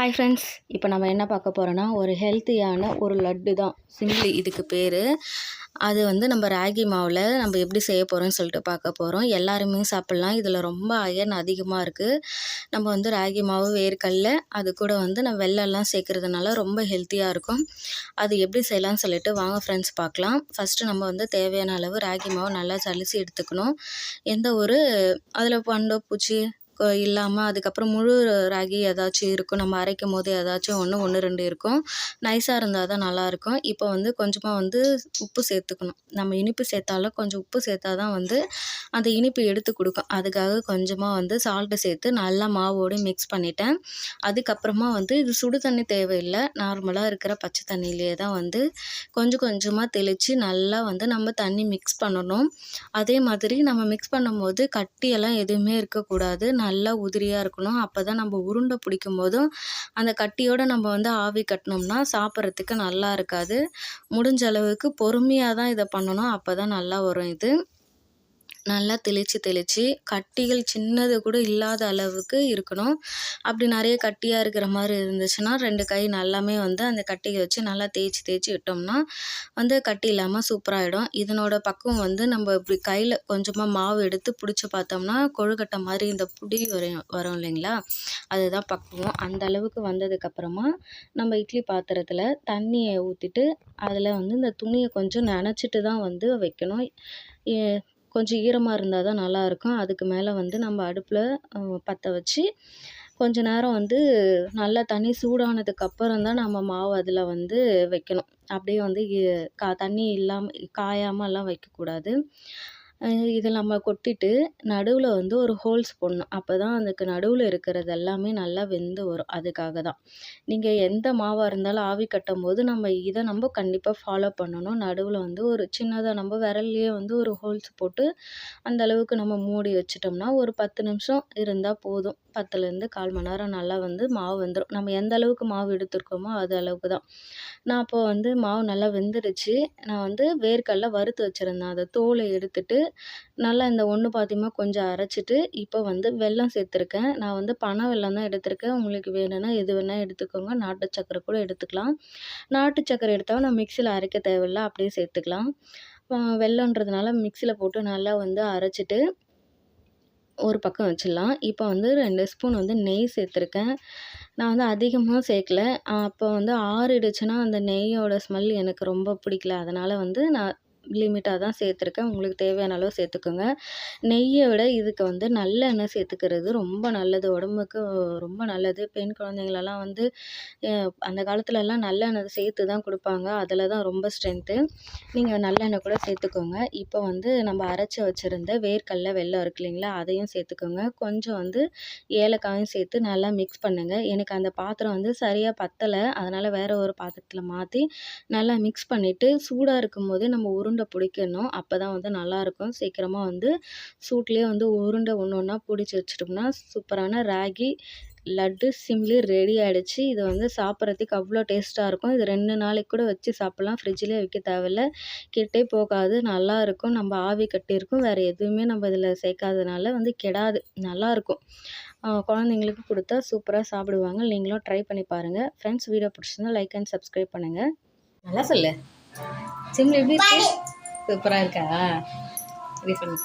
Hi friends இப்போ நம்ம என்ன பார்க்க போகிறோன்னா ஒரு ஹெல்த்தியான ஒரு லட்டு தான். சிம்பிளி இதுக்கு பேர். அது வந்து நம்ம ராகி மாவில் நம்ம எப்படி செய்ய போகிறோம்னு சொல்லிட்டு பார்க்க போகிறோம் எல்லாருமே சாப்பிட்லாம். இதில் ரொம்ப அயன் அதிகமாக இருக்குது நம்ம வந்து ராகி மாவு வேர்க்கடல அது கூட வந்து நம்ம வெள்ளம்லாம் சேர்க்குறதுனால ரொம்ப ஹெல்த்தியாக இருக்கும். அது எப்படி செய்யலாம்னு சொல்லிட்டு வாங்க ஃப்ரெண்ட்ஸ் பார்க்கலாம். ஃபஸ்ட்டு நம்ம வந்து தேவையான அளவு ராகி மாவு நல்லா சலிச்சு எடுத்துக்கணும். எந்த ஒரு அதில் பண்டோ பூச்சி இல்லாமல் அதுக்கப்புறம் முழு ராகி ஏதாச்சும் இருக்கும். நம்ம அரைக்கும் போது ஏதாச்சும் ஒன்று ஒன்று ரெண்டு இருக்கும். நைஸாக இருந்தால் தான் நல்லாயிருக்கும் இப்போ வந்து கொஞ்சமாக வந்து உப்பு சேர்த்துக்கணும். நம்ம இனிப்பு சேர்த்தாலும் கொஞ்சம் உப்பு சேர்த்தா தான் வந்து அந்த இனிப்பு எடுத்து கொடுக்கும். அதுக்காக கொஞ்சமாக வந்து சால்ட்டு சேர்த்து நல்லா மாவோடு மிக்ஸ் பண்ணிட்டேன். அதுக்கப்புறமா வந்து இது சுடு தண்ணி தேவையில்லை. நார்மலாக இருக்கிற பச்சை தண்ணியிலே தான் வந்து கொஞ்சம் கொஞ்சமாக தெளித்து நல்லா வந்து நம்ம தண்ணி மிக்ஸ் பண்ணணும். அதே மாதிரி நம்ம மிக்ஸ் பண்ணும்போது கட்டியெல்லாம் எதுவுமே இருக்கக்கூடாது. நல்லா உதிரியாக இருக்கணும். அப்போ தான் நம்ம உருண்டை பிடிக்கும் போதும் அந்த கட்டியோடு நம்ம வந்து ஆவி கட்டினோம்னா சாப்பிட்றதுக்கு நல்லா இருக்காது. முடிஞ்ச அளவுக்கு பொறுமையாக தான் இதை பண்ணணும். அப்போ தான் நல்லா வரும் இது. நல்லா தெளித்து தெளித்து கட்டிகள் சின்னது கூட இல்லாத அளவுக்கு இருக்கணும். அப்படி நிறைய கட்டியாக இருக்கிற மாதிரி இருந்துச்சுன்னா ரெண்டு கை நல்லாமே வந்து அந்த கட்டியை வச்சு நல்லா தேய்ச்சி தேய்ச்சி விட்டோம்னா வந்து கட்டி இல்லாமல் சூப்பராகிடும் இதனோட பக்குவம் வந்து நம்ம இப்படி கையில் கொஞ்சமாக மாவு எடுத்து பிடிச்சி பார்த்தோம்னா கொழுக்கட்டை மாதிரி இந்த புடி வரும் வரும் இல்லைங்களா? அதுதான் பக்குவம். அந்த அளவுக்கு வந்ததுக்கப்புறமா நம்ம இட்லி பாத்திரத்தில் தண்ணியை ஊற்றிட்டு அதில் வந்து இந்த துணியை கொஞ்சம் நனைச்சிட்டு தான் வந்து வைக்கணும். கொஞ்சம் ஈரமாக இருந்தால் தான் நல்லாயிருக்கும். அதுக்கு மேலே வந்து நம்ம அடுப்பில் பற்ற வச்சு கொஞ்ச நேரம் வந்து நல்லா தண்ணி சூடானதுக்கு அப்புறம் தான் நம்ம மாவு அதில் வந்து வைக்கணும். அப்படியே வந்து கா தண்ணி இல்லாமல் காயாமலாம் வைக்கக்கூடாது. இதை நம்ம கொட்டிட்டு நடுவில் வந்து ஒரு ஹோல்ஸ் போடணும். அப்போ தான் அதுக்கு நடுவில் இருக்கிறது எல்லாமே நல்லா வெந்து வரும். அதுக்காக தான். நீங்கள் எந்த மாவாக இருந்தாலும் ஆவி கட்டும் போது நம்ம இதை நம்ம கண்டிப்பாக ஃபாலோ பண்ணணும். நடுவில் வந்து ஒரு சின்னதாக நம்ம விரல்லையே வந்து ஒரு ஹோல்ஸ் போட்டு அந்த அளவுக்கு நம்ம மூடி வச்சிட்டோம்னா ஒரு பத்து நிமிஷம் இருந்தால் போதும். பத்துலேருந்து கால் மணி நேரம் நல்லா வந்து மாவு வந்துடும் நம்ம எந்த அளவுக்கு மாவு எடுத்துருக்கோமோ அது அளவுக்கு தான். நான் அப்போது வந்து மாவு நல்லா வெந்துடுச்சு. நான் வந்து வேர்க்கடல வறுத்து வச்சுருந்தேன். அதை தோலை எடுத்துட்டு நல்லா இந்த ஒன்று பாத்தியமாக கொஞ்சம் அரைச்சிட்டு இப்போ வந்து வெல்லம் சேர்த்துருக்கேன். நான் வந்து பனை வெல்லம் தான் எடுத்திருக்கேன். உங்களுக்கு வேணும்னா எது வேணால் எடுத்துக்கோங்க. நாட்டு சக்கரை கூட எடுத்துக்கலாம். நாட்டு சக்கரை எடுத்தால் நான் மிக்சியில் அரைக்க தேவையில்ல. அப்படியே சேர்த்துக்கலாம். வெல்லன்றதுனால மிக்சியில் போட்டு நல்லா வந்து அரைச்சிட்டு ஒரு பக்கம் வச்சிடலாம். இப்போ வந்து ரெண்டு ஸ்பூன் வந்து நெய் சேர்த்துருக்கேன். நான் வந்து அதிகமாக சேர்க்கல. அப்போ வந்து ஆறிடுச்சுன்னா அந்த நெய்யோட ஸ்மெல் எனக்கு ரொம்ப பிடிக்கல. அதனால் வந்து நான் லிமிட்டாக தான் சேர்த்துருக்கேன். உங்களுக்கு தேவையான அளவு சேர்த்துக்கோங்க. நெய்யை விட இதுக்கு வந்து நல்லெண்ணெய் சேர்த்துக்கிறது ரொம்ப நல்லது. உடம்புக்கு ரொம்ப நல்லது. பெண் குழந்தைங்களெல்லாம் வந்து அந்த காலத்துலலாம் நல்லெண்ணெய் சேர்த்து தான் கொடுப்பாங்க. அதில் தான் ரொம்ப ஸ்ட்ரென்த்து. நீங்கள் நல்லெண்ணெய் கூட சேர்த்துக்கோங்க. இப்போ வந்து நம்ம அரைச்சி வச்சுருந்த வேர்க்கடல வெள்ளம் இருக்கு இல்லைங்களா? அதையும் சேர்த்துக்கோங்க. கொஞ்சம் வந்து ஏலக்காயும் சேர்த்து நல்லா மிக்ஸ் பண்ணுங்கள் எனக்கு அந்த பாத்திரம் வந்து சரியாக பத்தலை. அதனால் வேறு ஒரு பாத்திரத்தில் மாற்றி நல்லா மிக்ஸ் பண்ணிவிட்டு சூடாக இருக்கும்போது நம்ம உருண்டை உருண்டை பிடிக்கணும். அப்போ தான் வந்து நல்லாயிருக்கும். சீக்கிரமாக வந்து சூட்லேயே வந்து உருண்டை ஒன்று ஒன்றா பிடிச்சி வச்சிட்டோம்னா சூப்பரான ராகி லட்டு சிம்லி ரெடி ஆகிடுச்சு இது வந்து சாப்பிட்றதுக்கு அவ்வளோ டேஸ்ட்டாக இருக்கும். இது ரெண்டு நாளைக்கு கூட வச்சு சாப்பிட்லாம். ஃப்ரிட்ஜ்லேயே வைக்க தேவையில்ல. கெட்டே போகாது. நல்லாயிருக்கும். நம்ம ஆவி கட்டியிருக்கும் வேறு எதுவுமே நம்ம இதில் சேர்க்காதனால வந்து கெடாது. நல்லாயிருக்கும். குழந்தைங்களுக்கு கொடுத்தா சூப்பராக சாப்பிடுவாங்க. நீங்களும் ட்ரை பண்ணி பாருங்கள் ஃப்ரெண்ட்ஸ் வீடியோ பிடிச்சிருந்தா லைக் அண்ட் சப்ஸ்கிரைப் பண்ணுங்கள் நல்லா சொல்லு. சிம்ல எப்படி இருக்கு? சூப்பராக இருக்கா? இது பண்ணு